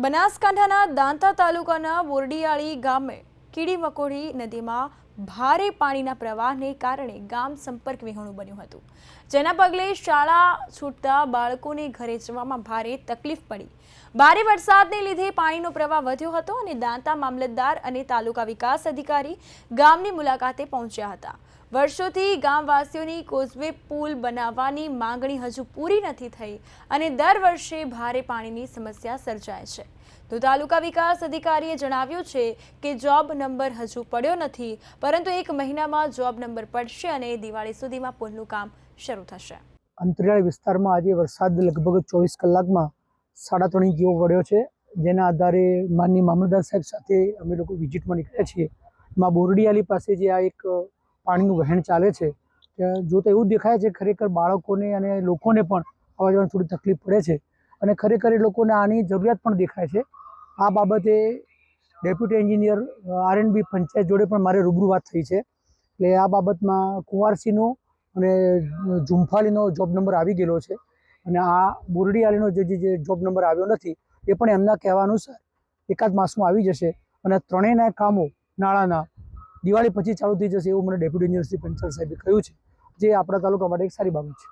બનાસકાંઠાના દાંતા તાલુકાના બોરડીયાળી ગામે કીડી મકોડી નદીમાં ભારે પાણીના પ્રવાહને કારણે ગામ સંપર્ક વિહોણું બન્યું હતું. જેના પગલે શાળા છૂટતા બાળકોને ઘરે જવામાં ભારે તકલીફ પડી. ભારે વરસાદને લીધે પાણીનો પ્રવાહ વધ્યો હતો અને દાંતા મામલતદાર અને તાલુકા વિકાસ અધિકારી ગામની મુલાકાતે પહોંચ્યા હતા. વર્ષોથી ગામવાસીઓની કોઝવે પુલ બનાવવાની માંગણી હજુ પૂરી નથી થઈ અને દર વર્ષે ભારે પાણીની સમસ્યા સર્જાય છે. તો તાલુકા વિકાસ અધિકારીએ જણાવ્યું છે કે, જોબ નંબર હજુ પડ્યો નથી. પરંતુ એક મહિનામાં જોબ નંબર પડશે અને દિવાળી સુધીમાં પુલનું કામ શરૂ થશે. અંતરિયાળ વિસ્તારમાં આજે વરસાદ લગભગ ચોવીસ કલાકમાં સાડા ત્રણ જેવો વળ્યો છે. જેના આધારે માનની મામલતદાર સાહેબ સાથે અમે લોકો વિઝિટમાં નીકળ્યા છીએ. માં બોરડીયાલી પાસે જે આ એક પાણીનું વહેણ ચાલે છે, ત્યાં જોતા એવું દેખાય છે ખરેખર બાળકોને અને લોકોને પણ આવવા જવાની થોડી તકલીફ પડે છે. અને ખરેખર એ લોકોને આની જરૂરિયાત પણ દેખાય છે. આ બાબતે deputy engineer R and B panchayat જોડે પણ મારે રૂબરૂ વાત થઈ છે. એટલે આ બાબતમાં કુંવારસીનો અને ઝુંફાલીનો જોબ નંબર આવી ગયેલો છે. અને આ બોરડીયાળીનો જે, જે- જે જોબ નંબર આવ્યો નથી, એ પણ એમના કહેવા અનુસાર એકાદ માસમાં આવી જશે. અને ત્રણેયના કામો નાણાંના દિવાળી પછી ચાલુ થઈ જશે એવું મને ડેપ્યુટી શ્રી પંચાલ સાહેબે કહ્યું છે. જે આપણા તાલુકા માટે એક સારી બાબત છે.